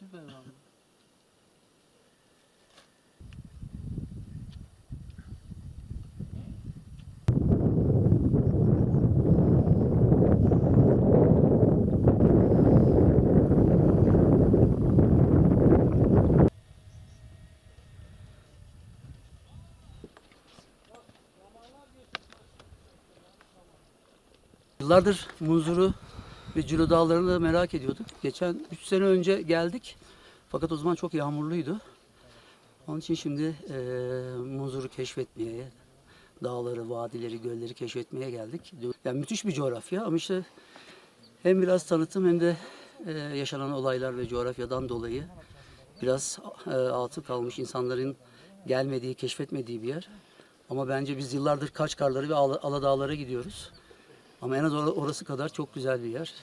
Süper abi. Yıllardır Muzur'u ve Cilo Dağları'nı da merak ediyorduk. Geçen 3 sene önce geldik. Fakat o zaman çok yağmurluydu. Onun için şimdi eee Muzur'u keşfetmeye, dağları, vadileri, gölleri keşfetmeye geldik. Yani müthiş bir coğrafya ama işte hem biraz tanıtım hem de eee, yaşanan olaylar ve coğrafyadan dolayı biraz eee, altı kalmış insanların gelmediği, keşfetmediği bir yer. Ama bence biz yıllardır Kaçkarları ve Ala- Aladağlara gidiyoruz. Ama en az orası kadar çok güzel bir yer.